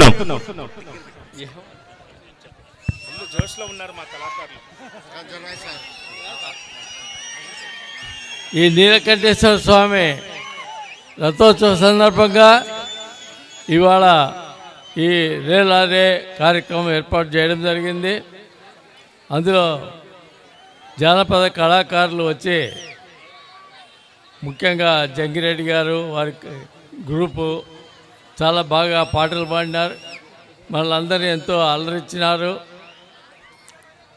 కోరుతున్నాం ఈ నీలకంఠేశ్వర స్వామి రథోత్సవ సందర్భంగా ఇవాళ ఈ రేలారే కార్యక్రమం ఏర్పాటు చేయడం జరిగింది. అందులో జానపద కళాకారులు వచ్చి ముఖ్యంగా జంగిరెడ్డి గారు వారి గ్రూపు చాలా బాగా పాటలు పాడినారు. మనల్ని ఎంతో అలరించినారు.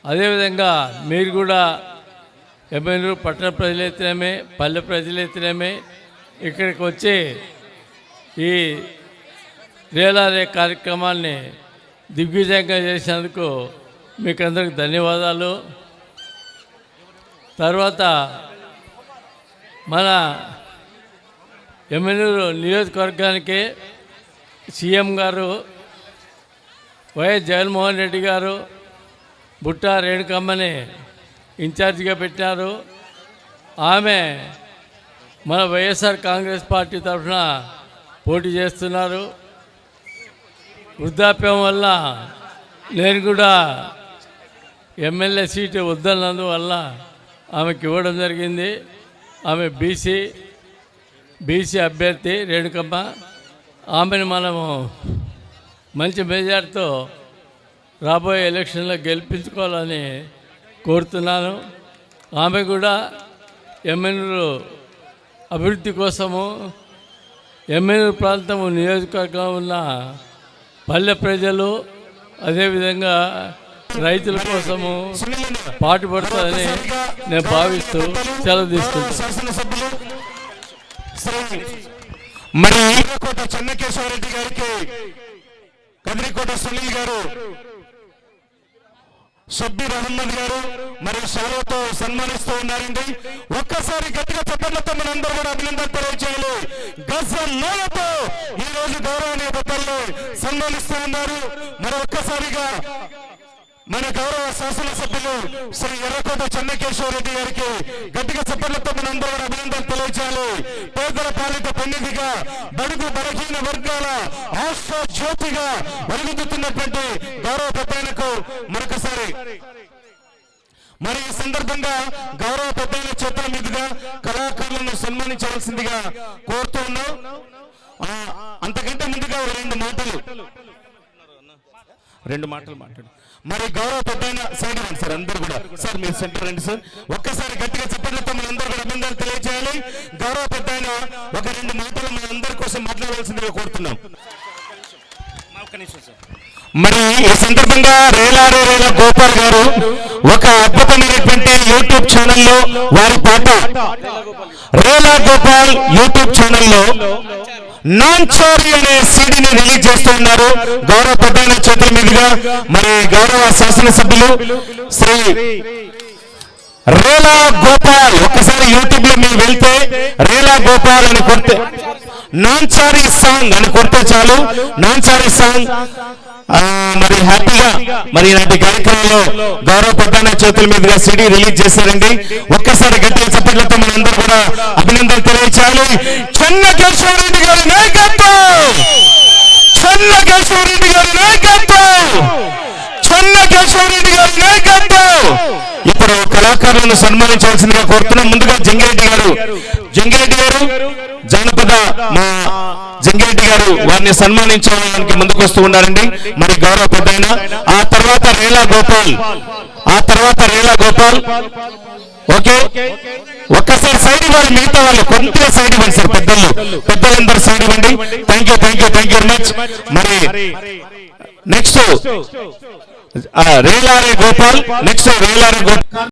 అదేవిధంగా మీరు కూడా ఎమ్మెల్యేలు పట్టణ ప్రజలైతేనేమే పల్లె ప్రజలైతేనేమే ఇక్కడికి వచ్చి ఈ రేలారే కార్యక్రమాన్ని దిగ్విజయంగా చేసినందుకు మీకు అందరికి ధన్యవాదాలు. తర్వాత మన ఎమ్మెల్యేలు నియోజకవర్గానికి సీఎం గారు వైఎస్ జగన్మోహన్ రెడ్డి గారు బుట్టా రేణుకమ్మని ఇన్ఛార్జిగా పెట్టారు ఆమె మన వైఎస్ఆర్ కాంగ్రెస్ పార్టీ తరఫున పోటీ చేస్తున్నారు. వృద్ధాప్యం వల్ల నేను కూడా ఎమ్మెల్యే సీటు వద్దన్నందువల్ల ఆమెకి ఇవ్వడం జరిగింది. ఆమె బీసీ బీసీ అభ్యర్థి రేణుకమ్మ. ఆమెను మనము మంచి మెజార్టీతో రాబోయే ఎలక్షన్లో గెలిపించుకోవాలని కోరుతున్నాను. ఆమె కూడా ఎమ్మెల్యేలు అభివృద్ధి కోసము ఎమ్మెల్యే ప్రాంతము నియోజకవర్గంలో ఉన్న పల్లె ప్రజలు అదేవిధంగా రైతుల కోసము పాటుపడుతుందని నేను భావిస్తూ సెలవు తీసుకుంటాను మరి కోట చెన్నకేశ్వరరెడ్డి గారికి కదిరికోట సునీల్ గారు షబ్బీర్ అహ్మద్ గారు మరియు షాలోతో సన్మానిస్తూ ఉన్నారండి. ఒక్కసారి గట్టిగా చెప్పడంతో మనందరూ కూడా అభినందన తెలియజేయాలి గజ మూలతో ఈ రోజు గౌరవనీయ పెద్దల్ని సన్మానిస్తూ ఉన్నారు. మరి ఒక్కసారిగా మన గౌరవ శాసనసభ్యులు శ్రీ ఎర్రకోట చెన్నకేశ్వరరెడ్డి గారికి గట్టిగా చప్పట్లతో మనందరూ అందరూ అభినందన తెలియజేయాలి. పేదల పాలిత పండితిగా బడుగు బలహీన వర్గాల ఆశ జ్యోతిగా వెలుగుతున్నటువంటి గౌరవ పెద్దలకు మరొకసారి. మరి ఈ సందర్భంగా గౌరవ పెద్దల చేతుల మీదుగా కళాకారులను సన్మానించవలసిందిగా కోరుతూ ఉన్నాం. అంతకంటే ముందుగా రెండు మాటలు. రెండు మాటలు మాట్లాడు. మరి గౌరవ పెద్ద సైడ్ రండి సార్ అందరూ కూడా. సార్ మీరు సెంటర్ రండి సార్. ఒక్కసారి గట్టిగా చెప్పడంతో అందరూ కూడా అభినందనలు తెలియజేయాలి. గౌరవ పెద్ద ఒక రెండు మాటలు మన అందరి కోసం మాట్లాడవలసిందిగా కోరుతున్నాం. మరి ఈ సందర్భంగా రేలారే రేలా గోపాల్ గారు ఒక అద్భుతమైనటువంటి యూట్యూబ్ ఛానల్లో వారి పాట. రేలా గోపాల్ యూట్యూబ్ ఛానల్లో నాన్ చోరీ అనే సీడీని రిలీజ్ చేస్తున్నారు గౌరవ ప్రధాన చేతుల మీదుగా మరి గౌరవ శాసనసభ్యులు శ్రీ రేలా గోపాల్. ఒకసారి యూట్యూబ్లో మీరు వెళ్తే రేలా గోపాల్ అని కొడితే నాన్చారీ సాంగ్ అని కొడితే చాలు. నాన్చారీ సాంగ్ మరి హ్యాపీగా మరి ఇలాంటి కార్యక్రమంలో గౌరవ ప్రధాన చేతుల మీదుగా సిడీ రిలీజ్ చేశారండి. ఒక్కసారి గట్టిగా చప్పట్లతో మనందరూ కూడా అభినందనలు తెలియచేయాలి. చెన్న కేశవరెడ్డి గారి నాయకత్వం చెన్న కేశవరెడ్డి గారి నాయకత్వం చెన్న గారి. నాయకత్వం ఇప్పుడు కళాకారులను సన్మానించవలసిందిగా కోరుతున్నాం. ముందుగా జంగిరెడ్డి గారు. జంగిరెడ్డి గారు జానపద మా జంగిరెడ్డి గారు వారిని సన్మానించడానికి ముందుకు వస్తూ ఉన్నారండి. మరి గౌరవ పెద్ద ఆ తర్వాత రేలా గోపాల్. ఆ తర్వాత రేలా గోపాల్. ఓకే? ఒక్కసారి సైడ్ ఇవ్వాలి మిగతా వాళ్ళు కొంత సైడ్ ఇవ్వండి సార్ పెద్దలు. పెద్దలందరూ సైడ్ ఇవ్వండి. Thank you thank you thank you very much మరి నెక్స్ట్ రేలారే గోపాల్ నెక్స్ట్ రేలారే గోపాల్